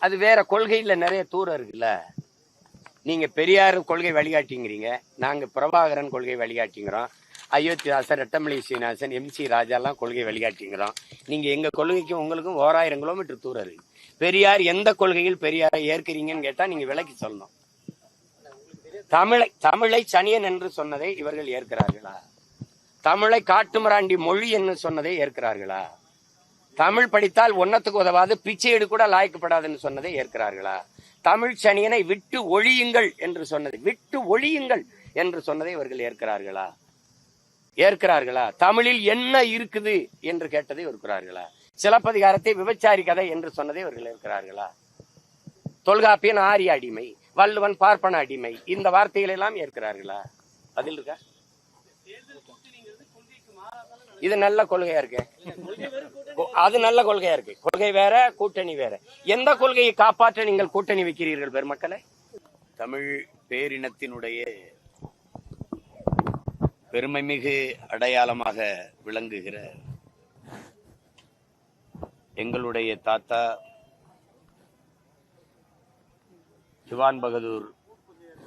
அது வேற கொள்கையில நிறைய தூரம் இருக்குல்ல. நீங்க பெரியார் கொள்கை வழிகாட்டிங்கிறீங்க. நாங்க பிரபாகரன் கொள்கை வழிகாட்டிங்கிறோம். அயோத்திதாசன் ரெட்டமலை சீனிவாசன் எம்சி ராஜாலாம் கொள்கை வழிகாட்டிங்கிறோம். நீங்க எங்க கொள்கைக்கும் உங்களுக்கும் ஓராயிரம் கிலோமீட்டர் தூரம் இருக்கு. பெரியார் எந்த கொள்கையில் பெரியாரை ஏற்கிறீங்கன்னு கேட்டா நீங்க விலக்கி சொல்லணும். தமிழை தமிழை சனியன் என்று சொன்னதை இவர்கள் ஏற்கிறார்களா? தமிழை காட்டுமிராண்டி மொழி என்று சொன்னதை ஏற்கிறார்களா? தமிழ் படித்தால் ஒன்னத்துக்கு உதவாது பிச்சைடு கூட லாய்க்கப்படாதுன்னு சொன்னதை ஏற்கிறார்களா? தமிழ் சனியனை விட்டு ஒழியுங்கள் என்று சொன்னது விட்டு ஒழியுங்கள் என்று சொன்னதை இவர்கள் ஏற்கிறார்களா? ஏற்கிறார்களா? தமிழில் என்ன இருக்குது என்று கேட்டதை இருக்கிறார்களா சிலப்பதிகாரத்தை விபச்சாரி கதை என்று சொன்னதை இவர்கள் ஏற்கிறார்களா? தொல்காப்பியன் ஆரிய அடிமை வள்ளுவன் பார்ப்பன அடிமை இந்த வார்த்தைகளை எல்லாம் ஏற்கிறார்களா? பதில் இருக்கா? இது நல்ல கொள்கையா இருக்கு. அது நல்ல கொள்கையா இருக்கு. கொள்கை வேற கூட்டணி வேற. எந்த கொள்கையை காப்பாற்ற நீங்கள் கூட்டணி வைக்கிறீர்கள் பெருமக்களை? தமிழ் பேரினத்தினுடைய பெருமைமிகு அடையாளமாக விளங்குகிற எங்களுடைய தாத்தா திவான் பகதூர்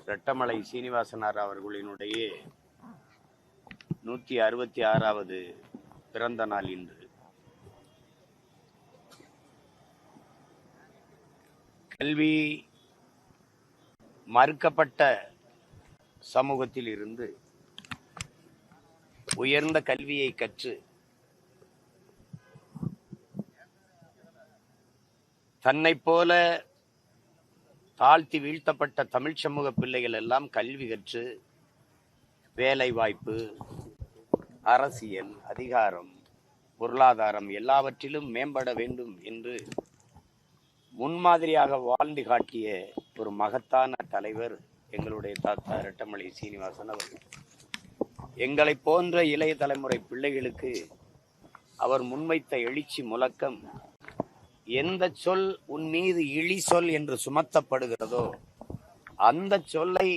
ரெட்டமலை சீனிவாசனார் அவர்களினுடைய நூத்தி அறுபத்தி ஆறாவது பிறந்த நாள் இன்று. கல்வி மறுக்கப்பட்ட சமூகத்தில் இருந்து உயர்ந்த கல்வியை கற்று தன்னை போல தாழ்த்தி வீழ்த்தப்பட்ட தமிழ் சமூக பிள்ளைகள் எல்லாம் கல்வி கற்று வேலை வாய்ப்பு அரசியல் அதிகாரம் பொருளாதாரம் எல்லாவற்றிலும் மேம்பட வேண்டும் என்று முன்மாதிரியாக வாழ்ந்து காட்டிய ஒரு மகத்தான தலைவர் எங்களுடைய தாத்தா ரெட்டமலை சீனிவாசன் அவர்கள். எங்களை போன்ற இளைய தலைமுறை பிள்ளைகளுக்கு அவர் முன்வைத்த எழுச்சி முழக்கம் எந்த சொல் உன் மீது இழி சொல் என்று சுமத்தப்படுகிறதோ அந்த சொல்லை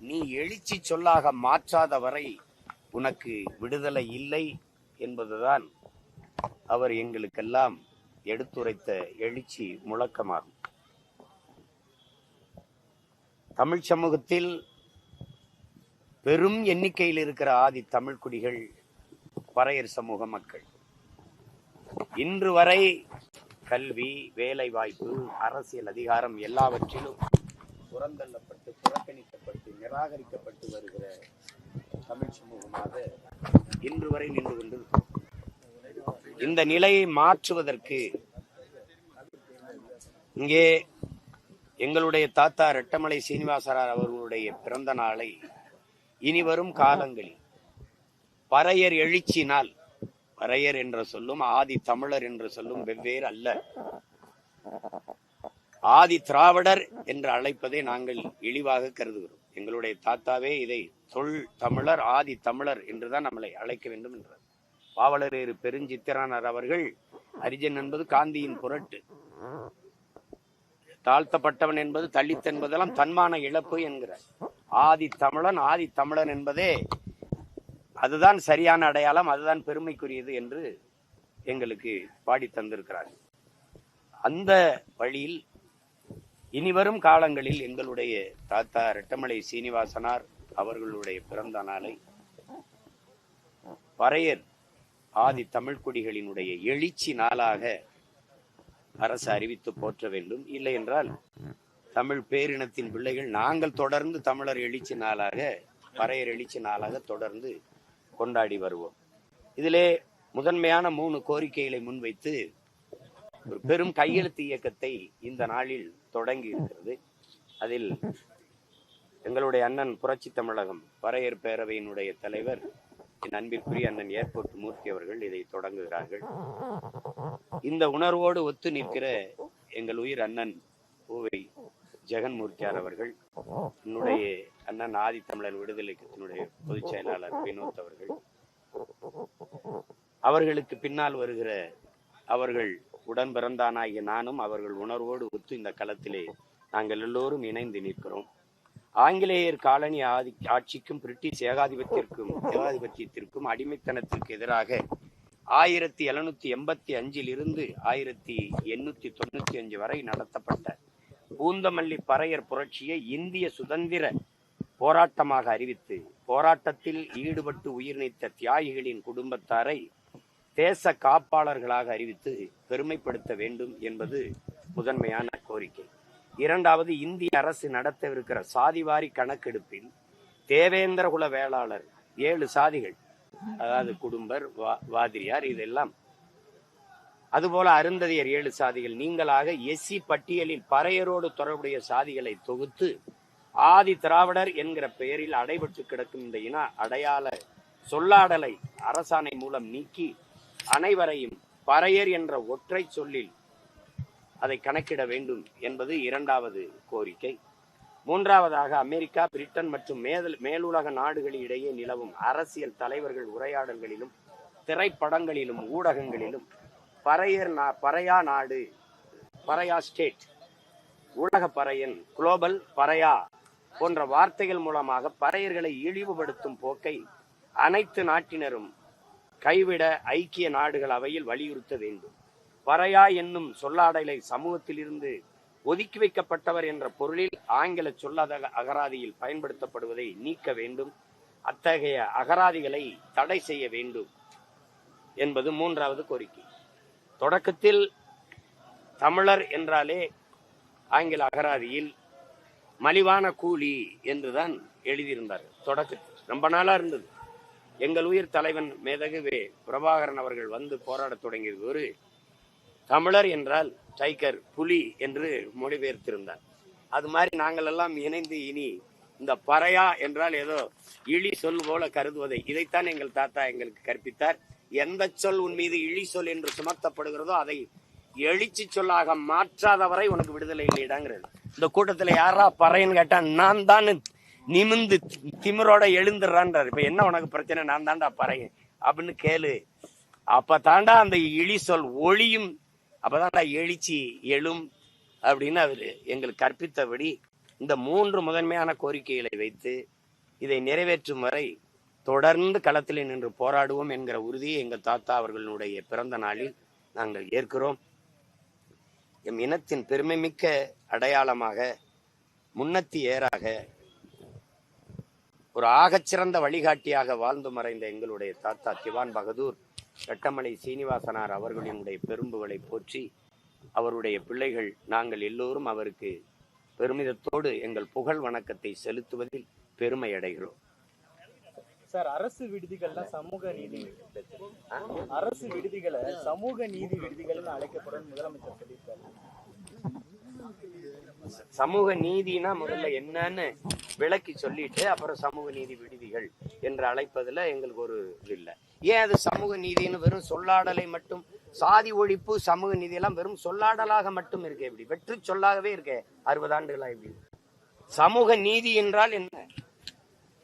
நீ எழுச்சி சொல்லாக மாற்றாத வரை உனக்கு விடுதலை இல்லை என்பதுதான் அவர் எங்களுக்கெல்லாம் எடுத்துரைத்த எழுச்சி முழக்கமாகும். தமிழ் சமூகத்தில் பெரும் எண்ணிக்கையில் இருக்கிற ஆதி தமிழ்குடிகள் பறையர் சமூக மக்கள். இன்று வரை கல்வி வேலை வாய்ப்பு அரசியல் அதிகாரம் எல்லாவற்றிலும் புறந்தள்ளப்பட்டு புறக்கணிக்கப்பட்டு நிராகரிக்கப்பட்டு வருகிற தமிழ் சமூகமாக இன்று வரை நின்று கொண்டு இந்த நிலையை மாற்றுவதற்கு இங்கே எங்களுடைய தாத்தா ரெட்டமலை சீனிவாசரார் அவர்களுடைய பிறந்த நாளை இனி வரும் காலங்களில் பறையர் எழுச்சினால் பறையர் என்ற சொல்லும் ஆதி தமிழர் என்ற சொல்லும் வெவ்வேறு அல்ல. ஆதி திராவிடர் என்று அழைப்பதை நாங்கள் இழிவாக கருதுகிறோம். எங்களுடைய தாத்தாவே இதை தொல் தமிழர் ஆதி தமிழர் என்றுதான் நம்மளை அழைக்க வேண்டும் என்றார். பாவலரேறு பெருஞ்சித்திரனார் அவர்கள் அரிஜன் என்பது காந்தியின் புரட்டு. தாழ்த்தப்பட்டவன் என்பது தலித் என்பதெல்லாம் தன்மான இழப்பு என்கிறார். ஆதி தமிழன் ஆதி தமிழன் என்பதே அதுதான் சரியான அடையாளம் அதுதான் பெருமைக்குரியது என்று எங்களுக்கு பாடி தந்திருக்கிறார் அந்த வழியில் இனிவரும் காலங்களில் எங்களுடைய தாத்தா ரெட்டமலை சீனிவாசனார் அவர்களுடைய பிறந்த நாளை பறையர் ஆதி தமிழ்குடிகளினுடைய எழுச்சி நாளாக அரசு அறிவித்து போற்ற வேண்டும். இல்லை என்றால் தமிழ் பேரினத்தின் பிள்ளைகள் நாங்கள் தொடர்ந்து தமிழர் எழுச்சி நாளாக பறையர் எழுச்சி நாளாக தொடர்ந்து கொண்டாடி வருவோம். இதிலே முதன்மையான மூணு கோரிக்கைகளை முன்வைத்து ஒரு பெரும் கையெழுத்து இயக்கத்தை இந்த நாளில் தொடங்கி இருக்கிறது அதில் எங்களுடைய அண்ணன் புரட்சி தமிழகம் பறையர் பேரவையினுடைய தலைவர் என் அன்பிற்குரிய அண்ணன் ஏர்போர்ட் மூர்த்தி அவர்கள் இதை தொடங்குகிறார்கள். இந்த உணர்வோடு ஒத்து நிற்கிற எங்கள் உயிர் அண்ணன் பூவை ஜெகன்மூர்த்தியார் அவர்கள் என்னுடைய அண்ணன் ஆதி தமிழர் விடுதலை கட்சியினுடைய பொதுச் செயலாளர் வினோத் அவர்கள் அவர்களுக்கு பின்னால் வருகிற அவர்கள் உடன் பிறந்தானாகிய நானும் அவர்கள் உணர்வோடு ஒத்து இந்த களத்திலே நாங்கள் எல்லோரும் இணைந்து நிற்கிறோம். ஆங்கிலேயர் காலனி ஆதி ஆட்சிக்கும் பிரிட்டிஷ் ஏகாதிபத்திற்கும் ஏகாதிபத்தியத்திற்கும் அடிமைத்தனத்திற்கு எதிராக ஆயிரத்தி எழுநூத்தி எண்பத்தி அஞ்சில் இருந்து ஆயிரத்தி எண்ணூத்தி தொண்ணூத்தி அஞ்சு வரை நடத்தப்பட்ட பூந்தமல்லி பறையர் புரட்சியை இந்திய சுதந்திர போராட்டமாக அறிவித்து போராட்டத்தில் ஈடுபட்டு உயிர் நீத்த தியாகிகளின் குடும்பத்தாரை தேச காப்பாளர்களாக அறிவித்து பெருமைப்படுத்த வேண்டும் என்பது முதன்மையான கோரிக்கை. இரண்டாவது இந்திய அரசு நடத்தவிருக்கிற சாதிவாரி கணக்கெடுப்பில் தேவேந்திரகுல வேளாளர் ஏழு சாதிகள் அதாவது குடும்பர் வா- வாதிரியார் இதெல்லாம். அதுபோல அருந்ததியர் ஏழு சாதிகள் நீங்களாக எஸ்சி பட்டியலில் பறையரோடு தொடர்புடைய சாதிகளை தொகுத்து ஆதி திராவிடர் என்கிற பெயரில் அடைபட்டு கிடக்கும் இந்த இன அடையாள சொல்லாடலை அரசாணை மூலம் நீக்கி அனைவரையும் பறையர் என்ற ஒற்றை சொல்லில் அதை கணக்கிட வேண்டும் என்பது இரண்டாவது கோரிக்கை. மூன்றாவதாக அமெரிக்கா பிரிட்டன் மற்றும் மேதல் மேலுலக நாடுகளிடையே நிலவும் அரசியல் தலைவர்கள் உரையாடல்களிலும் திரைப்படங்களிலும் ஊடகங்களிலும் பறையர் நா பறையா நாடு பறையா ஸ்டேட் உலக பறையன் குளோபல் பறையா போன்ற வார்த்தைகள் மூலமாக பறையர்களை இழிவுபடுத்தும் போக்கை அனைத்து நாட்டினரும் கைவிட ஐக்கிய நாடுகள் அவையில் வலியுறுத்த வேண்டும். பறையா என்னும் சொல்லாடலை சமூகத்திலிருந்து ஒதுக்கி வைக்கப்பட்டவர் என்ற பொருளில் ஆங்கில சொல்லாத அகராதியில் பயன்படுத்தப்படுவதை நீக்க வேண்டும். அத்தகைய அகராதிகளை தடை செய்ய வேண்டும் என்பது மூன்றாவது கோரிக்கை. தொடக்கத்தில் தமிழர் என்றாலே ஆங்கில அகராதியில் மலிவான கூலி என்றுதான் எழுதியிருந்தார் தொடக்கத்தில் ரொம்ப நாளாக இருந்தது. எங்கள் உயிர் தலைவன் மேதகு வே பிரபாகரன் அவர்கள் வந்து போராடத் தொடங்கியது ஒரு தமிழர் என்றால் டைகர் புலி என்று மொழிபெயர்த்திருந்தார். அது மாதிரி நாங்கள் எல்லாம் இணைந்து இனி இந்த பறையா என்றால் ஏதோ இழி சொல் போல கருதுவதை இதைத்தான் எங்கள் தாத்தா எங்களுக்கு கற்பித்தார். எந்த சொல் உன் மீது இழி சொல் என்று சுமத்தப்படுகிறதோ அதை எழுச்சி சொல்லாக மாற்றாதவரை உனக்கு விடுதலை இல்லைடாங்கிறது. இந்த கூட்டத்தில் யாரா பறையன்னு கேட்டா நான் தான் நிமிந்து தி- திமிரோட எழுந்துடுறான்றாரு இப்ப என்ன உனக்கு பிரச்சனை? நான் தாண்டா பறையன் அப்படின்னு கேளு. அப்ப தாண்டா அந்த இழி சொல் ஒளியும் அப்பதான்டா எழுச்சி எழும் அப்படின்னு அவரு எங்களுக்கு கற்பித்தபடி இந்த மூன்று முதன்மையான கோரிக்கைகளை வைத்து இதை நிறைவேற்றும் வரை தொடர்ந்து களத்தில் நின்று போராடுவோம் என்கிற உறுதியை எங்கள் தாத்தா அவர்களுடைய பிறந்த நாளில் நாங்கள் ஏற்கிறோம். எம் இனத்தின் பெருமைமிக்க அடையாளமாக முன்னத்தி ஏறாக ஒரு ஆகச்சிறந்த வழிகாட்டியாக வாழ்ந்து மறைந்த எங்களுடைய தாத்தா திவான் பகதூர் ரெட்டமலை சீனிவாசனார் அவர்களினுடைய பெரும்புகளை போற்றி அவருடைய பிள்ளைகள் நாங்கள் எல்லோரும் அவருக்கு பெருமிதத்தோடு எங்கள் புகழ் வணக்கத்தை செலுத்துவதில் பெருமை அடைகிறோம். சார் அரசு விடுதிகள்லாம் சமூக நீதி அரசு விடுதிகளை சமூக நீதி விடுதிகள்னு அழைக்கப்படும் முதலமைச்சர் சொல்லியிருக்காரு. சமூக நீதினா முதல்ல என்னன்னு விளக்கி சொல்லிட்டு அப்புறம் சமூக நீதி விடுதிகள் என்று அழைப்பதுல எங்களுக்கு ஒரு இது இல்லை. ஏன் அது சமூக நீதின்னு வெறும் சொல்லாடலை மட்டும்? சாதி ஒழிப்பு சமூக நீதி எல்லாம் வெறும் சொல்லாடலாக மட்டும் இருக்கு இப்படி. வெற்று சொல்லாகவே இருக்கே. அறுபது ஆண்டுகளா இப்படி. சமூக நீதி என்றால் என்ன?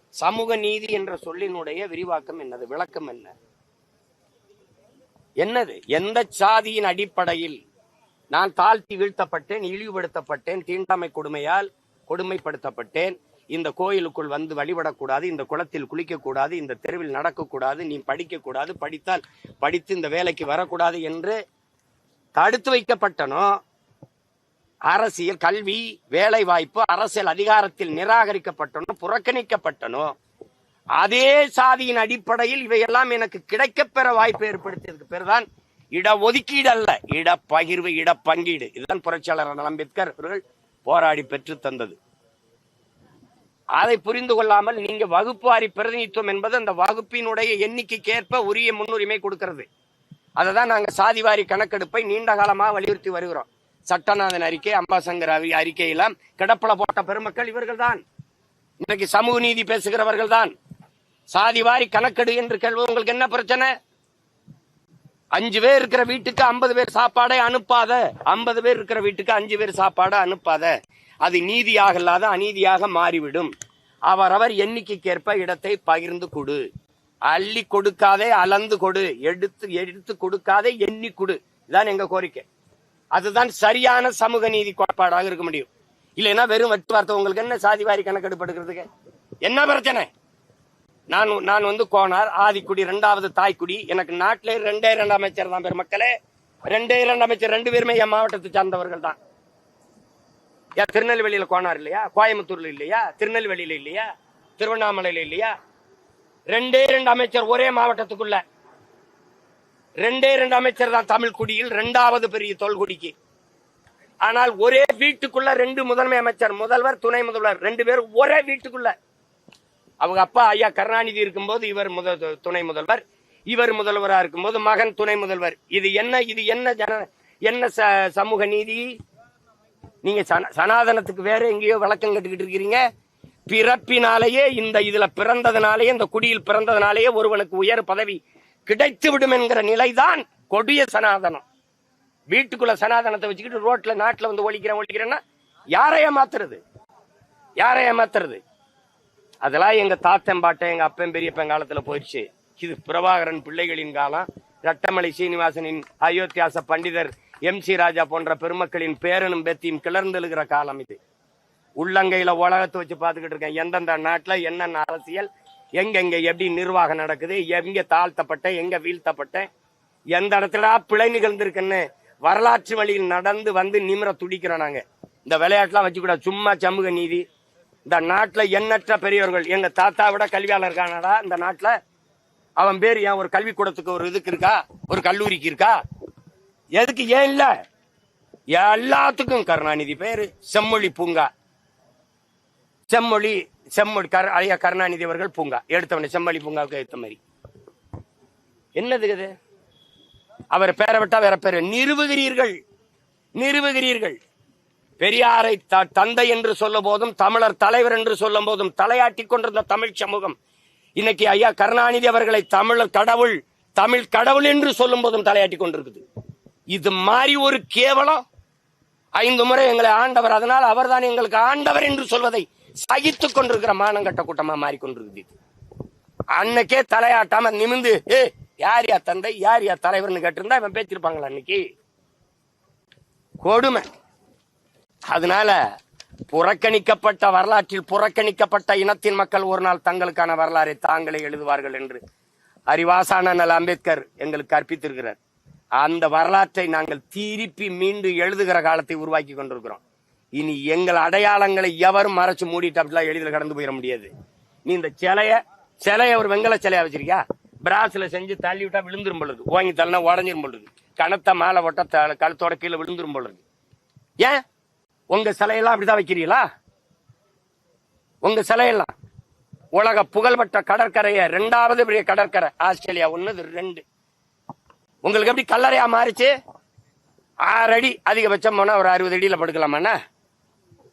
சமூக நீதி என்ற சொல்லினுடைய விரிவாக்கம் என்னது? விளக்கம் என்ன? என்னது? எந்த சாதியின் அடிப்படையில் நான் தாழ்த்தி வீழ்த்தப்பட்டேன் இழிவுபடுத்தப்பட்டேன் தீண்டாமை கொடுமையால் கொடுமைப்படுத்தப்பட்டேன். இந்த கோயிலுக்குள் வந்து வழிபடக்கூடாது இந்த குளத்தில் குளிக்கக்கூடாது இந்த தெருவில் நடக்கக்கூடாது நீ படிக்கக்கூடாது படித்தால் படித்து இந்த வேலைக்கு வரக்கூடாது என்று தடுத்து வைக்கப்பட்டனோ அரசியல் கல்வி வேலை வாய்ப்பு அரசியல் அதிகாரத்தில் நிராகரிக்கப்பட்டனோ புறக்கணிக்கப்பட்டனோ அதே சாதியின் அடிப்படையில் இவையெல்லாம் எனக்கு கிடைக்கப்பெற வாய்ப்பு ஏற்படுத்தியதுக்கு பேர் தான் ஒதுக்கீடு அல்ல இடப்பகிர்வு இடப்பங்கீடு. இதுதான் புரட்சியாளர் அம்பேத்கர் அவர்கள் போராடி பெற்று தந்தது. அதை புரிந்து கொள்ளாமல் நீங்க வகுப்புவாரி பிரதிநிதித்துவம் என்பது அந்த வகுப்பினுடைய எண்ணிக்கைக்கு ஏற்ப உரிய முன்னுரிமை கொடுக்கிறது. அதை தான் நாங்க சாதிவாரி கணக்கெடுப்பை நீண்ட காலமா வலியுறுத்தி வருகிறோம். சட்டநாதன் அறிக்கை அம்பாசங்கர் அறிக்கையெல்லாம் கிடப்பல போட்ட பெருமக்கள் இவர்கள் தான் இன்னைக்கு சமூக நீதி பேசுகிறவர்கள் தான் சாதிவாரி கணக்கெடு என்று கேள்வி உங்களுக்கு என்ன பிரச்சனை? அஞ்சு பேர் இருக்கிற வீட்டுக்கு ஐம்பது பேர் சாப்பாடை அனுப்பாத. ஐம்பது பேர் இருக்கிற வீட்டுக்கு அஞ்சு பேர் சாப்பாடை அனுப்பாத. அது நீதியாக இல்லாத அநீதியாக மாறிவிடும். அவரவர் எண்ணிக்கைக்கேற்ப இடத்தை பகிர்ந்து கொடு. அள்ளி கொடுக்காதே அளந்து கொடு. எடுத்து எடுத்து கொடுக்காதே எண்ணி கொடு. இதான் எங்க கோரிக்கை. அதுதான் சரியான சமூக நீதி கோட்பாடாக இருக்க முடியும். இல்லைன்னா வெறும் வெட்டு வார்த்தை உங்களுக்கு என்ன சாதிவாரி கணக்கெடுப்பு எடுக்கிறதுக்கு? என்ன பிரச்சனை? நான் நான் வந்து கோனார் ஆதிக்குடி ரெண்டாவது தாய்க்குடி. எனக்கு நாட்டிலே ரெண்டே ரெண்டு அமைச்சர் தான் பெருமக்களே. ரெண்டே ரெண்டு அமைச்சர் ரெண்டு பேருமே என் மாவட்டத்தை சார்ந்தவர்கள் தான். ஏன் திருநெல்வேலியில கோனார் இல்லையா? கோயம்புத்தூர்ல இல்லையா? திருநெல்வேலியில இல்லையா? திருவண்ணாமலையில இல்லையா? ரெண்டே ரெண்டு அமைச்சர் ஒரே மாவட்டத்துக்குள்ள. ரெண்டே ரெண்டு அமைச்சர் தான் தமிழ் குடியில் ரெண்டாவது பெரிய தொல்குடிக்கு. ஆனால் ஒரே வீட்டுக்குள்ள ரெண்டு முதன்மை அமைச்சர் முதல்வர் துணை முதல்வர் ரெண்டு பேரும் ஒரே வீட்டுக்குள்ள. அவங்க அப்பா ஐயா கருணாநிதி இருக்கும்போது இவர் முதல் துணை முதல்வர். இவர் முதல்வராக இருக்கும்போது மகன் துணை முதல்வர். இது என்ன இது என்ன ஜன என்ன ச- சமூக நீதி? நீங்க சன- சனாதனத்துக்கு வேற எங்கேயோ விளக்கம் கட்டுக்கிட்டு இருக்கிறீங்க. பிறப்பினாலேயே இந்த இதுல பிறந்ததுனாலேயே இந்த குடியில் பிறந்ததுனாலேயே ஒருவனுக்கு உயர் பதவி கிடைத்து விடும் என்கிற நிலைதான் கொடிய சனாதனம். வீட்டுக்குள்ள சனாதனத்தை வச்சுக்கிட்டு ரோட்ல நாட்டுல வந்து ஒழிக்கிறேன் ஒழிக்கிறேன்னா யாரை ஏமாத்துறது யாரை ஏமாத்துறது அதெல்லாம் எங்க தாத்தன் பாட்டன் எங்க அப்பன் பெரியப்பன் காலத்துல போயிடுச்சு. இது பிரபாகரன் பிள்ளைகளின் காலம். ரட்டமலை சீனிவாசனின் அயோத்தியாச பண்டிதர் எம் சி ராஜா போன்ற பெருமக்களின் பேரனும் பேத்தியும் கிளர்ந்தெழுகிற காலம் இது. உள்ளங்கையில உலகத்தை வச்சு பார்த்துக்கிட்டு இருக்கேன். எந்தெந்த நாட்டுல என்னென்ன அரசியல் எங்கெங்க எப்படி நிர்வாகம் நடக்குது எங்க தாழ்த்தப்பட்ட எங்க வீழ்த்தப்பட்ட எந்த இடத்துல பிழை நிகழ்ந்திருக்குன்னு வரலாற்று வழியில் நடந்து வந்து நிமிர துடிக்கிறோம் நாங்க. இந்த விளையாட்டுலாம் வச்சுக்கூடாது சும்மா சமூக நீதி இந்த நாட்டில் எண்ணற்ற பெரியவர்கள். எங்க தாத்தா விட கல்வியாளர் இருக்கானடா இந்த நாட்டில்? அவன் பேர் ஏன் ஒரு கல்விக்கூடத்துக்கு ஒரு இதுக்கு இருக்கா? ஒரு கல்லூரிக்கு இருக்கா? எதுக்கு ஏன் இல்லை? எல்லாத்துக்கும் கருணாநிதி பேரு. செம்மொழி பூங்கா. செம்மொழி செம்மொழி கரு ஐயா கருணாநிதி அவர்கள் பூங்கா. எடுத்தவனே செம்மொழி பூங்காவுக்கு எடுத்த மாதிரி. என்னது இது? அவர் பேரை விட்டா வேற பேர். நிறுவுகிறீர்கள் நிறுவுகிறீர்கள் பெரியாரை த- தந்தை என்று சொல்லும் போதும் தமிழர் தலைவர் என்று சொல்லும் போதும் தலையாட்டி கொண்டிருந்த தமிழ் சமூகம். இன்னைக்கு ஐயா கருணாநிதி அவர்களை தமிழர் கடவுள் தமிழ் கடவுள் என்று சொல்லும் போதும் தலையாட்டி கொண்டிருக்குது. இது மாதிரி ஒரு கேவலம். ஐந்து முறை எங்களை ஆண்டவர் அதனால் அவர்தான் எங்களுக்கு ஆண்டவர் என்று சொல்வதை சகித்து கொண்டிருக்கிற மானங்கட்ட கூட்டமா மாறிக்கொண்டிருக்குது அன்னைக்கே தலையாட்டாம நிமிந்து ஏ யார் யா தந்தை? யார் யா தலைவர்னு கேட்டிருந்தா இவன் பேச்சிருப்பாங்களா அன்னைக்கு? கொடுமை. அதனால புறக்கணிக்கப்பட்ட வரலாற்றில் புறக்கணிக்கப்பட்ட இனத்தின் மக்கள் ஒரு நாள் தங்களுக்கான வரலாறை தாங்களே எழுதுவார்கள் என்று அறிவாசான அம்பேத்கர் எங்களுக்கு கற்பித்திருக்கிறார். அந்த வரலாற்றை நாங்கள் திருப்பி மீண்டு எழுதுகிற காலத்தை உருவாக்கி கொண்டிருக்கிறோம். இனி எங்கள் அடையாளங்களை எவரும் மறைச்சு மூடிட்டு அப்படிலாம் எளிதில் கடந்து போயிட முடியாது. நீ இந்த சிலைய சிலைய ஒரு வெங்கல சிலையா வச்சிருக்கியா? பிராஸ்ல செஞ்சு தள்ளி விட்டா விழுந்துரும் பொழுது ஓங்கி தள்ளினா உடஞ்சிரும் பொழுது கனத்த மாலை ஒட்ட கழுத்தோட கீழே விழுந்துரும் பொழுது ஏன்? உங்க சிலையெல்லாம் அப்படிதான் வைக்கிறீங்களா? உங்க சிலையெல்லாம். உலக புகழ்பெற்ற கடற்கரைய ரெண்டாவது பெரிய கடற்கரை ஆஸ்திரேலியா ஒன்னு ரெண்டு. உங்களுக்கு எப்படி கல்லறையா மாறிச்சு? ஆறு அடி அதிகபட்சம் போனா ஒரு அறுபது அடியில படுக்கலாமாண்ணா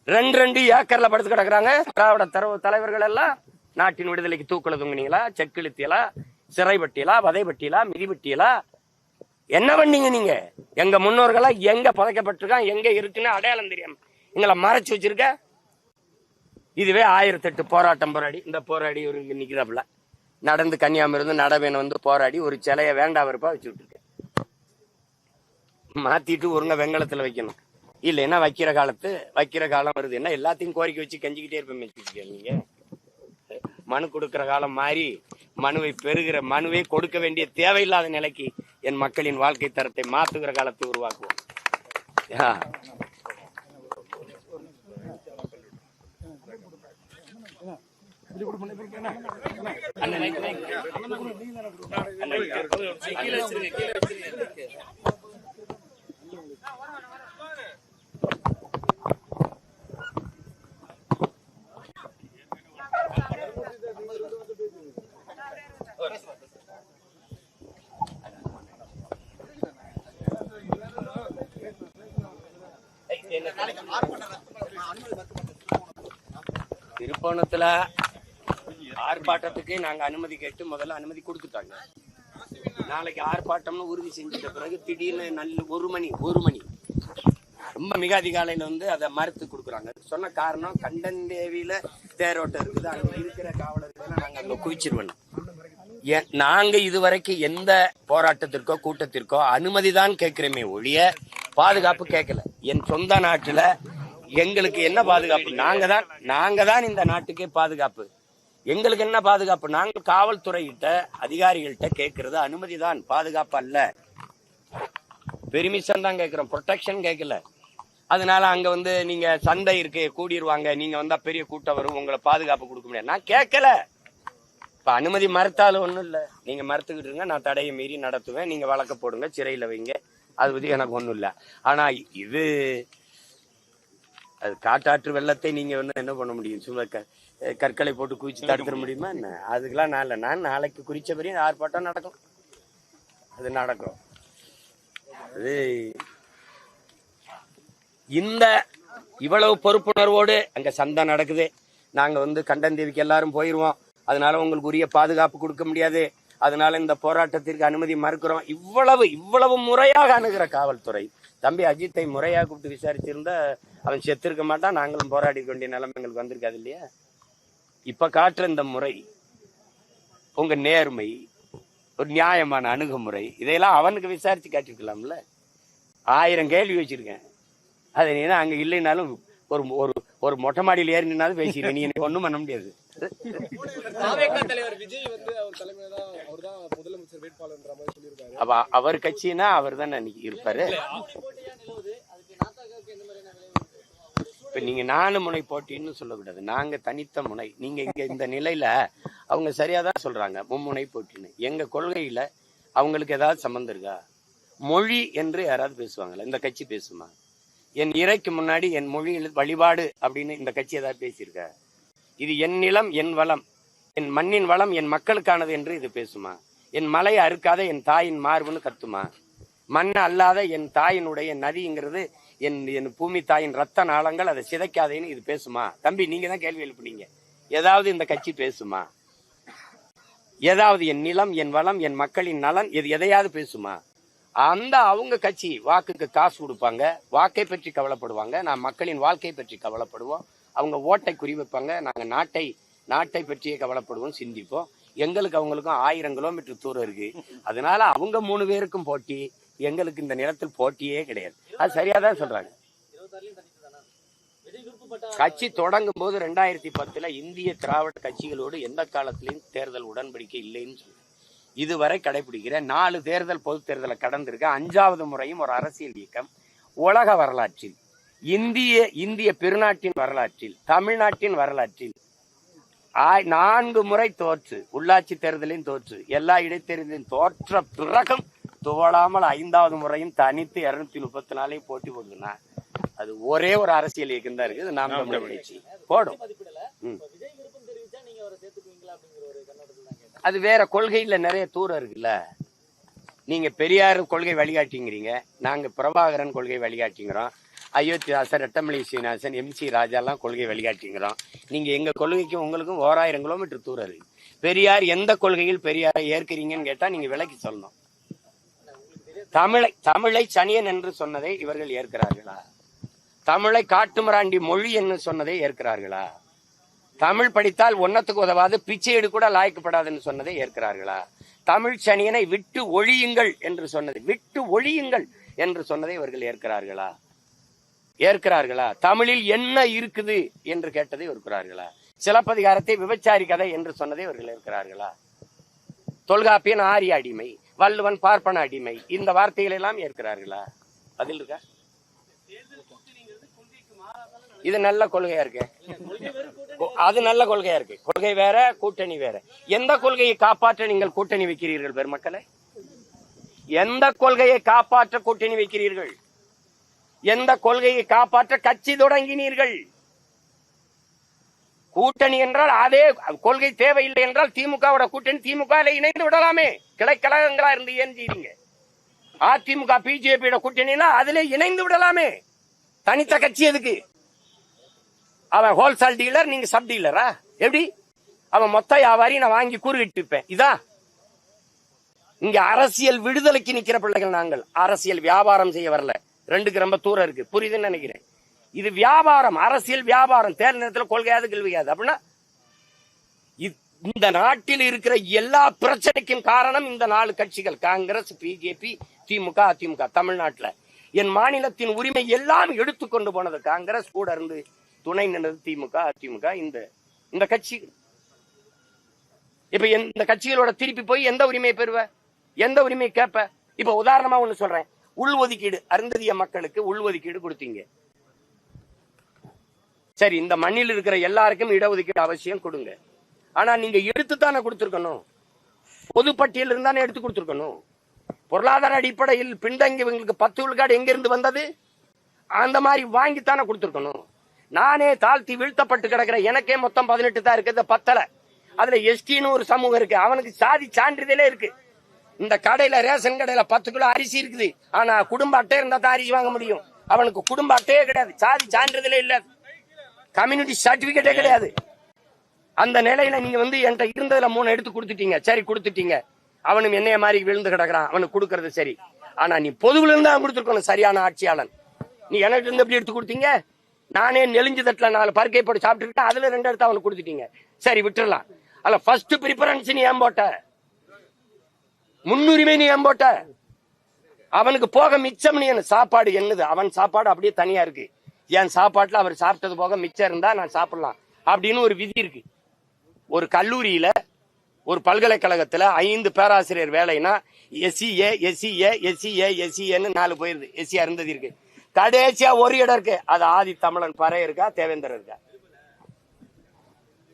ரெண்டு ரெண்டு ஏக்கர்ல படுத்து கிடக்குறாங்க. திராவிட தரவு தலைவர்கள் எல்லாம் நாட்டின் விடுதலைக்கு தூக்கலதுங்கனீங்களா செக்கிழுத்தியலா சிறைப்பட்டியலா வதைப்பட்டியலா மிதிப்பட்டியலா என்ன பண்ணீங்க நீங்க? எங்க முன்னோர்களா எங்க புதைக்கப்பட்டிருக்கான் எங்க இருக்குன்னு அடையாளம் தெரியாம. எங்களை மறைச்சு வச்சிருக்க? இதுவே ஆயிரத்தி எட்டு போராட்டம் போராடி இந்த போராடி ஒரு இங்கே நிக்கிறாப்புல. நடந்து கன்னியாமிருந்து நடவேன் வந்து போராடி ஒரு சிலையை வேண்டாம் வெறுப்பா வச்சு விட்டுருக்கேன் மாத்திட்டு ஒருங்க வெங்கலத்துல வைக்கணும். இல்லைன்னா வைக்கிற காலத்து வைக்கிற காலம் வருது. என்ன எல்லாத்தையும் கோரிக்கை வச்சு கஞ்சிக்கிட்டே இருப்பேன் வச்சுருக்கீங்க நீங்க. மனு கொடுக்கிற காலம் மாறி மனுவை பெறுகிற மனுவை கொடுக்க வேண்டிய தேவையில்லாத நிலைக்கு என் மக்களின் வாழ்க்கை தரத்தை மாத்துகிற காலத்தை உருவாக்குவோம் ஆ. அண்ணன் திருப்பணத்துல ஆர்ப்பாட்டத்துக்கு நாங்க அனுமதி கேட்டு முதல்ல அனுமதி கொடுத்துட்டாங்க. நாளைக்கு ஆர்ப்பாட்டம்னு உறுதி செஞ்சிட்ட பிறகு திடீர்னு நல்ல ஒரு மணி ஒரு மணி. ரொம்ப மிக அதிகாலையில வந்து அதை மறுத்து கொடுக்குறாங்க. சொன்ன காரணம் கண்டன் தேவியில தேரோட்டம் இருக்குது. அங்க இருக்கிற காவலர்களை நாங்க அங்க குவிச்சிருவோம். நாங்க இதுவரைக்கும் எந்த போராட்டத்திற்கோ கூட்டத்திற்கோ அனுமதி தான் கேட்கிறோமே ஒழிய பாதுகாப்பு கேட்கல. என் சொந்த நாட்டுல எங்களுக்கு என்ன பாதுகாப்பு? நாங்க தான் நாங்க தான் இந்த நாட்டுக்கே பாதுகாப்பு. எங்களுக்கு என்ன பாதுகாப்பு? நாங்கள் காவல்துறையிட்ட அதிகாரிகள்கிட்ட கேட்கறது அனுமதி தான் பாதுகாப்பு அல்ல. பெர்மிஷன் தான் கேட்கிறோம். ப்ரொடெக்ஷன் கேட்கல. அதனால அங்க வந்து நீங்க சந்தை இருக்கு கூடிருவாங்க. நீங்க வந்தா பெரிய கூட்டம் வரும். உங்களை பாதுகாப்பு கொடுக்க முடியாது. நான் கேட்கல. இப்ப அனுமதி மறுத்தாலும் ஒண்ணும் இல்ல. நீங்க மறுத்துக்கிட்டு இருங்க. நான் தடையை மீறி நடத்துவேன். நீங்க வழக்க போடுங்க. சிறையில வைங்க. அது பத்தி எனக்கு ஒண்ணும் இல்ல. ஆனா இது அது காட்டாற்று வெள்ளத்தை நீங்க வந்து என்ன பண்ண முடியும்? சும்மா கற்களை போட்டு குவிச்சு தடுத்துட முடியுமா. என்ன? அதுக்கெல்லாம் நான் இல்லை. நான் நாளைக்கு குறிச்சபடி ஆர்ப்பாட்டம் நடக்கும். அது நடக்கும். அது இந்த இவ்வளவு பொறுப்புணர்வோடு அங்க சண்டை நடக்குது. நாங்க வந்து கண்டந்தேவிக்கு எல்லாரும் போயிருவோம். அதனால உங்களுக்கு உரிய பாதுகாப்பு கொடுக்க முடியாது. அதனால இந்த போராட்டத்திற்கு அனுமதி மறுக்கிறோம். இவ்வளவு இவ்வளவு முறையாக அணுகிற காவல்துறை. தம்பி அஜித்தை முறையாக கூப்பிட்டு விசாரிச்சிருந்தா அவன் செத்திருக்க மாட்டான். நாங்களும் போராடி வேண்டிய நிலைமை எங்களுக்கு வந்திருக்காது இல்லையா? இப்ப காட்டுற இந்த முறை உங்க நேர்மை ஒரு நியாயமான அணுகுமுறை இதையெல்லாம் அவனுக்கு விசாரிச்சு காட்டிருக்கலாம்ல ஆயிரம் கேள்வி வச்சிருக்கேன். அது நீ அங்க இல்லைனாலும் ஒரு ஒரு ஒரு மொட்டை மாடியில் ஏறி நின்னாலும் பேசிடுவேன் நீ எனக்கு ஒண்ணும் பண்ண முடியாது. அவர் கட்சினா அவர் தானே அன்னைக்கு இருப்பாரு? இப்ப நீங்க நாலு முனை போட்டின்னு சொல்லக்கூடாது. நாங்க தனித்த முனை. நீங்க இங்க இந்த நிலையில அவங்க சரியா தான் சொல்றாங்க மும்முனை போட்டின்னு. எங்க கொள்கையில அவங்களுக்கு ஏதாவது சம்மந்தம் இருக்கா? மொழி என்று யாராவது பேசுவாங்களா? இந்த கட்சி பேசுமா? என் இறைக்கு முன்னாடி என் மொழியில் வழிபாடு அப்படின்னு இந்த கட்சி ஏதாவது பேசியிருக்கா? இது என் நிலம் என் வளம். என் மண்ணின் வளம் என் மக்களுக்கானது என்று இது பேசுமா? என் மலை அறுக்காத என் தாயின் மார்புன்னு கத்துமா? மண் அல்லாத என் தாயினுடைய நதிங்கிறது என் என் பூமி தாயின் ரத்த நாளங்கள் அதை சிதைக்காதேன்னு இது பேசுமா? தம்பி நீங்க தான் கேள்வி எழுப்புனீங்க. ஏதாவது இந்த கட்சி பேசுமா? ஏதாவது என் நிலம் என் வளம் என் மக்களின் நலன் இது எதையாவது பேசுமா? அந்த அவங்க கட்சி வாக்குக்கு காசு கொடுப்பாங்க வாக்கை பற்றி கவலைப்படுவாங்க நான் மக்களின் வாழ்க்கை பற்றி கவலைப்படுவோம் அவங்க ஓட்டை குறிவைப்பாங்க நாங்கள் நாட்டை நாட்டை பற்றியே கவலைப்படுவோம் சிந்திப்போம். எங்களுக்கு அவங்களுக்கும் ஆயிரம் கிலோமீட்டர் தூரம் இருக்கு. அதனால அவங்க மூணு பேருக்கும் போட்டி எங்களுக்கு இந்த நிலத்தில் போட்டியே கிடையாது. அது சரியாதான் சொல்றாங்க. கட்சி தொடங்கும் போது ரெண்டாயிரத்தி பத்துல இந்திய திராவிட கட்சிகளோடு எந்த காலத்திலையும் தேர்தல் உடன்படிக்கை இல்லைன்னு சொன்னேன் இதுவரை கடைபிடிக்கிற நாலு தேர்தல் பொது தேர்தலை கடந்திருக்க. அஞ்சாவது முறையும் ஒரு அரசியல் இயக்கம். உலக வரலாற்றில் இந்திய இந்திய பெருநாட்டின் வரலாற்றில் தமிழ்நாட்டின் வரலாற்றில் நான்கு முறை தோற்று. உள்ளாட்சி தேர்தலையும் தோற்று. எல்லா இடைத்தேர்தலையும் தோற்ற பிறகும் துவளாமல் ஐந்தாவது முறையும் தனித்து இருநூத்தி முப்பத்தி நாலையும் போட்டி போடுதுன்னா அது ஒரே ஒரு அரசியல் இயக்கம் தான் இருக்குது நாம் தமிழர் கட்சி. போடும். அது வேற கொள்கையில நிறைய தூரம் இருக்குல்ல. நீங்க பெரியார் கொள்கை வழிகாட்டிங்கிறீங்க. நாங்க பிரபாகரன் கொள்கை வழிகாட்டிங்கிறோம். அயோத்திதாசர் ரெட்டமலை சீனிவாசன் எம்சி ராஜாலாம் கொள்கை வழிகாட்டிங்கிறோம். நீங்க எங்க கொள்கைக்கும் உங்களுக்கும் ஓராயிரம் கிலோமீட்டர் தூரம் இருக்கு. பெரியார் எந்த கொள்கையில் பெரியாரை ஏற்கிறீங்கன்னு கேட்டா நீங்க விலைக்கு சொல்லணும். தமிழை தமிழை சனியன் என்று சொன்னதை இவர்கள் ஏற்கிறார்களா? தமிழை காட்டுமராண்டி மொழி என்று சொன்னதை ஏற்கிறார்களா? தமிழ் படித்தால் ஒன்னத்துக்கு உதவாது பிச்சையீடு கூட லாய்க்கப்படாதுன்னு சொன்னதை ஏற்கிறார்களா? தமிழ் சனியனை விட்டு ஒழியுங்கள் என்று சொன்னது விட்டு ஒழியுங்கள் என்று சொன்னதை இவர்கள் ஏற்கிறார்களா? ஏற்கிறார்களா? தமிழில் என்ன இருக்குது என்று கேட்டதை ஏற்கிறார்களா சிலப்பதிகாரத்தை விபச்சாரி கதை என்று சொன்னதை இவர்கள் ஏற்கிறார்களா? தொல்காப்பியன் ஆரிய அடிமை வள்ளுவன் பார்ப்பன அடிமை. இந்த வார்த்தைகள் எல்லாம் ஏற்கிறார்களா? பதில் இருக்கா? இது நல்ல கொள்கையா இருக்கு? அது நல்ல கொள்கையா இருக்கு. கொள்கை வேற கூட்டணி வேற. எந்த கொள்கையை காப்பாற்ற நீங்கள் கூட்டணி வைக்கிறீர்கள் பெருமக்களை? எந்த கொள்கையை காப்பாற்ற கூட்டணி வைக்கிறீர்கள்? எந்த கொள்கையை காப்பாற்ற கட்சி தொடங்கினீர்கள்? கூட்டணி என்றால் அதே கொள்கை தேவையில்லை என்றால் திமுகவோட கூட்டணி திமுக இணைந்து விடலாமே. கிளைக்கழகங்களா இருந்து ஏன் செய்றீங்க அதிமுக பிஜேபியோட கூட்டணினா அதுல இணைந்து விடலாமே. தனித்த கட்சி எதுக்கு? அவன் ஹோல்சேல் டீலர் நீங்க சப் டீலரா எப்படி? அவன் மொத்த வியாபாரி நான் வாங்கி கூறுகிட்டு இருப்பேன் இதா? இங்க அரசியல் விடுதலைக்கு நிக்கிற பிள்ளைகள் நாங்கள். அரசியல் வியாபாரம் செய்ய வரல. ரெண்டுக்கு ரொம்ப தூரம் இருக்கு. புரியுதுன்னு நினைக்கிறேன். இது வியாபாரம் அரசியல் வியாபாரம். தேர்தல் நேரத்தில் கொள்கையாது கேள்வியாது அப்படின்னா இந்த நாட்டில் இருக்கிற எல்லா பிரச்சனைக்கும் காரணம் இந்த நாலு கட்சிகள். காங்கிரஸ் பிஜேபி திமுக அதிமுக தமிழ்நாட்டுல. என் மாநிலத்தின் உரிமை எல்லாம் எடுத்துக்கொண்டு போனது காங்கிரஸ். கூட இருந்து துணை நின்றது திமுக அதிமுக இந்த இந்த கட்சி. இப்ப இந்த கட்சிகளோட திருப்பி போய் எந்த உரிமையை பெறுவ? எந்த உரிமையை கேட்ப இப்ப உதாரணமா ஒண்ணு சொல்றேன். உள்ஒதுக்கீடு அருந்ததிய மக்களுக்கு உள்ஒதுக்கீடு கொடுத்தீங்க. சரி இந்த மண்ணில் இருக்கிற எல்லாருக்கும் இடஒதுக்கீடு அவசியம் கொடுங்க. ஆனா நீங்க எடுத்து தானே கொடுத்துருக்கணும் பொதுப்பட்டியல் இருந்தானே எடுத்து கொடுத்துருக்கணும். பொருளாதார அடிப்படையில் பின்தங்கியவங்களுக்கு பத்து விழுக்காடு எங்கிருந்து வந்தது? அந்த மாதிரி வாங்கித்தானே கொடுத்துருக்கணும். நானே தாழ்த்தி வீழ்த்தப்பட்டு கிடக்கிற எனக்கே மொத்தம் பதினெட்டு தான் இருக்குது பத்தல. அதுல எஸ்டின்னு ஒரு சமூகம் இருக்கு. அவனுக்கு சாதி சான்றிதழே இருக்கு. இந்த கடையில ரேஷன் கடையில பத்து கிலோ அரிசி இருக்குது. ஆனா குடும்ப அட்டை இருந்தா தான் அரிசி வாங்க முடியும். அவனுக்கு குடும்ப அட்டையே கிடையாது. சாதி சான்றிதழே இல்ல. கம்யூனிட்டி சர்டிபிகேட்டே கிடையாது. அந்த நிலையில நீங்க வந்து என்கிட்ட இருந்ததுல மூணு எடுத்து கொடுத்துட்டீங்க. சரி கொடுத்துட்டீங்க. அவனும் என்னைய மாதிரி விழுந்து கிடக்குறான். அவனுக்கு கொடுக்கறது சரி. ஆனா நீ பொதுவுல இருந்தா கொடுத்துருக்கணும் சரியான ஆட்சியாளன். நீ எனக்கு இருந்து எப்படி எடுத்து கொடுத்தீங்க? நானே நெலிஞ்சு தட்டல நாலு பருக்கை போட்டு சாப்பிட்டுருக்கேன் அதுல ரெண்டு எடுத்து அவனுக்கு கொடுத்துட்டீங்க. சரி விட்டுடலாம் அல்ல ஃபர்ஸ்ட் ப்ரிஃபரன்ஸ் நீ ஏன் போட்ட? முன்னுரிமை நீ ஏன் போட்ட? அவனுக்கு போக மிச்சம் நீ என்ன சாப்பாடு என்னது? அவன் சாப்பாடு அப்படியே தனியா இருக்கு. என் சாப்பாட்டுல அவர் சாப்பிட்டது போக மிச்சம் இருந்தா நான் சாப்பிடலாம். அப்படின்னு ஒரு விதி இருக்கு. ஒரு கல்லூரியில ஒரு பல்கலைக்கழகத்துல ஐந்து பேராசிரியர் வேலைனா எஸ்சிஏ எஸ்சிஏ எஸ்சிஏ எஸ்சிஏன்னு நாலு போயிருது. எஸ்சியா அருந்ததி இருக்கு. கடைசியா ஒரு இடம் இருக்கு. அது ஆதி தமிழன் பறை இருக்கா தேவேந்தர் இருக்கா?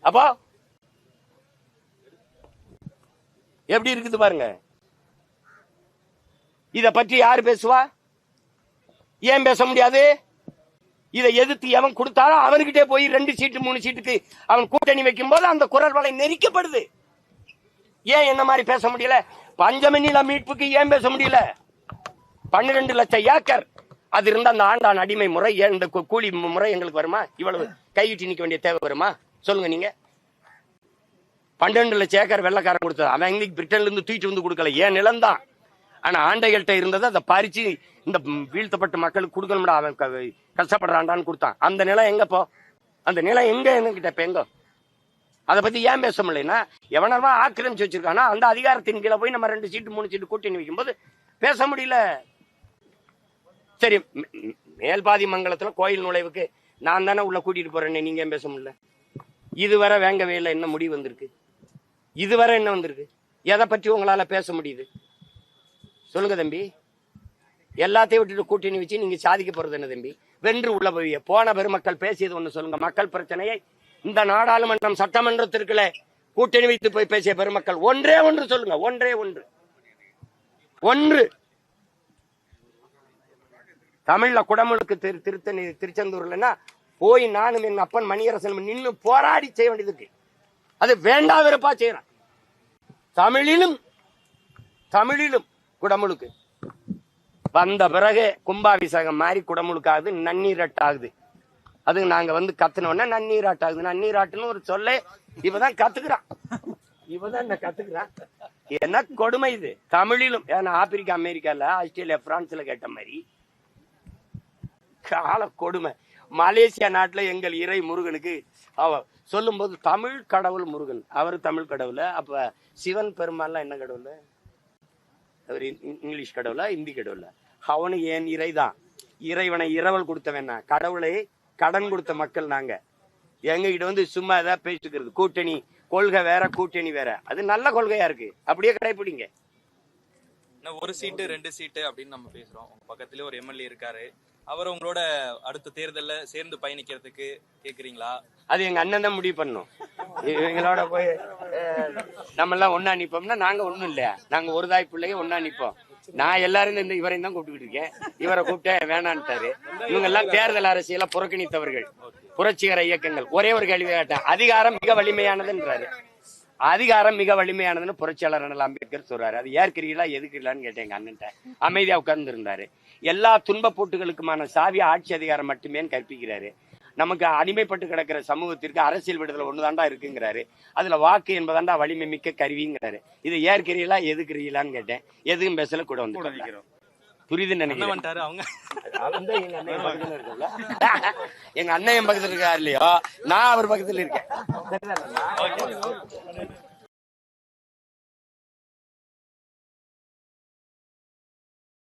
அப்போ எப்படி இருக்குது பாருங்க. இத பற்றி யாரு பேசுவா? ஏன் பேச முடியாது? இதை எதிர்த்து எவன் கொடுத்தாலும் அவன்கிட்டே போய் ரெண்டு சீட்டு மூணு சீட்டுக்கு அவன் கூட்டணி வைக்கும் போது அந்த குரல் வலை நெரிக்கப்படுது. ஏன் என்ன மாதிரி பேச முடியல? பஞ்சமணில மீட்புக்கு ஏன் பேச முடியல? பன்னிரெண்டு லட்சம் ஏக்கர். அது இருந்த அந்த ஆண்டான் அடிமை முறை ஏன் இந்த கூலி முறை எங்களுக்கு வருமா? இவ்வளவு கைவிட்டு நிக்க வேண்டிய தேவை வருமா? சொல்லுங்க நீங்க. பன்னெண்டு லட்சம் ஏக்கர் வெள்ளக்காரன் கொடுத்தது. அவன் எங்களுக்கு பிரிட்டன்ல இருந்து தூக்கிட்டு வந்து கொடுக்கல. ஏன் நிலம்தான்? ஆனா ஆண்டைகள்கிட்ட இருந்ததை அதை பறிச்சு இந்த வீழ்த்தப்பட்ட மக்களுக்கு கொடுக்கணும்டா அவன் க- கஷ்டப்படுறான்டான்னு கொடுத்தான். அந்த நிலம் எங்க போ? அந்த நிலம் எங்க என்கிட்ட இப்ப எங்க? அதை பத்தி ஏன் பேச முடியலன்னா எவனவா ஆக்கிரமிச்சு வச்சிருக்கானா அந்த அதிகாரத்தின் கீழே போய் நம்ம ரெண்டு சீட்டு மூணு சீட்டு கூட்டணி வைக்கும்போது பேச முடியல. சரி மேல்பாதி மங்கலத்துல கோயில் நுழைவுக்கு நான் தானே உள்ள கூட்டிட்டு போறேன்னு நீங்க ஏன் பேச முடியல? இதுவரை வேங்கவே இல்லை என்ன முடிவு வந்திருக்கு. இதுவரை என்ன வந்திருக்கு? எதை பற்றி உங்களால பேச முடியுது? சொல்லுங்க தம்பி. எல்லாத்தையும் விட்டுட்டு கூட்டணி வச்சு நீங்க சாதிக்க போறது என்ன தம்பி? வென்று உள்ள போய் போன பெருமக்கள் பேசியது ஒண்ணு சொல்லுங்க. மக்கள் பிரச்சனையை இந்த நாடாளுமன்றம் சட்டமன்றத்திற்குள்ள கூட்டணி வைத்து போய் பேசிய பெருமக்கள் ஒன்றே ஒன்று சொல்லுங்க. ஒன்றே ஒன்று. ஒன்று. தமிழ்ல குடமுழுக்கு திரு திருத்தணி திருச்செந்தூர்லன்னா போய் நானும் என் அப்பன் மணியரசன் நின்று போராடி செய்ய வேண்டியது இருக்கு. அது வேண்டா வெறுப்பா செய்யறான். தமிழிலும் தமிழிலும் குடமுழுக்கு. வந்த பிறகு கும்பாபிஷேகம் மாதிரி குடமுழுக்காகுது நன்னீரட்டாகுது. அது நாங்க வந்து கத்துனோடனே நன்னீராட்டாகுது. நன்னீராட்டுன்னு ஒரு சொல்லே இவதான் கத்துக்கிறான். இவதான் என்ன கத்துக்கிறான்? என்ன கொடுமை இது? தமிழிலும் ஏன்னா ஆப்பிரிக்கா அமெரிக்கால ஆஸ்திரேலியா பிரான்ஸ்ல கேட்ட மாதிரி கால கொடுமை. மலேசியா நாட்டுல எங்கள் இறை முருகனுக்கு அவ சொல்லும்போது தமிழ் கடவுள் முருகன். அவர் தமிழ் கடவுள். அப்ப சிவன் பெருமாள்லாம் என்ன கடவுள்? அவர் இங்கிலீஷ் கடவுளா இந்தி கடவுளா? அவனுக்கு ஏன் இறைதான்? இறைவனை இரவல் கொடுத்தவன் கடவுளை கடன் கொடுத்த மக்கள் நாங்க. எங்க கிட்ட வந்து சும்மா ஏதாவது பேசிக்கிறது. கூட்டணி கொள்கை வேற கூட்டணி வேற. அது நல்ல கொள்கையா இருக்கு. அப்படியே கடைபிடிங்க ஒரு சீட்டு ரெண்டு சீட்டு அப்படின்னு நம்ம பேசுறோம். பக்கத்துல ஒரு எம்எல்ஏ இருக்காரு. அவர் உங்களோட அடுத்த தேர்தல்ல சேர்ந்து பயணிக்கிறதுக்கு கேக்குறீங்களா? அது எங்க அண்ணன் தான் முடிவு பண்ணும் இவங்களோட போய் நம்ம எல்லாம் ஒண்ணா நிப்போம்னா நாங்க ஒண்ணும் இல்ல நாங்க ஒரு தாய் பிள்ளைங்க ஒண்ணா நிப்போம். நான் எல்லாரும் இந்த இவரையும் தான் கூப்பிட்டுக்கிட்டு இருக்கேன். இவரை கூப்பிட்டேன் வேணான்ட்டாரு. இவங்க எல்லாம் தேர்தல் அரசியல புறக்கணித்தவர்கள். புரட்சிகர இயக்கங்கள். ஒரே ஒரு கேள்வி கேட்டேன். அதிகாரம் மிக வலிமையானதுன்றாரு. அதிகாரம் மிக வலிமையானதுன்னு புரட்சியாளர் அண்ணல் அம்பேத்கர் சொல்றாரு. அது ஏற்கிறீங்களா எதுக்குறீங்களான்னு கேட்டேன் எங்க அண்ணன்ட்ட. அமைதியா உட்கார்ந்து இருந்தாரு எல்லா துன்பப்போட்டுகளுக்குமான சாவி ஆட்சி அதிகாரம் மட்டுமே கற்பிக்கிறாரு. நமக்கு அடிமைப்பட்டு கிடக்கிற சமூகத்திற்கு அரசியல் விடுதலை ஒண்ணுதாண்டா இருக்குங்கிறாரு. அதுல வாக்கு என்பதாண்டா வலிமை மிக்க கருவிங்கிறாரு. இது ஏற்கிறீங்களா எதுக்குறீங்களான்னு கேட்டேன். எதுவும் பேசல கூட வந்து புரியுதுன்னு நினைக்கிறேன். அவங்க. எங்க அண்ணன் என் பக்கத்துல இருக்காரு இல்லையோ? நான் அவர் பக்கத்துல இருக்கேன்?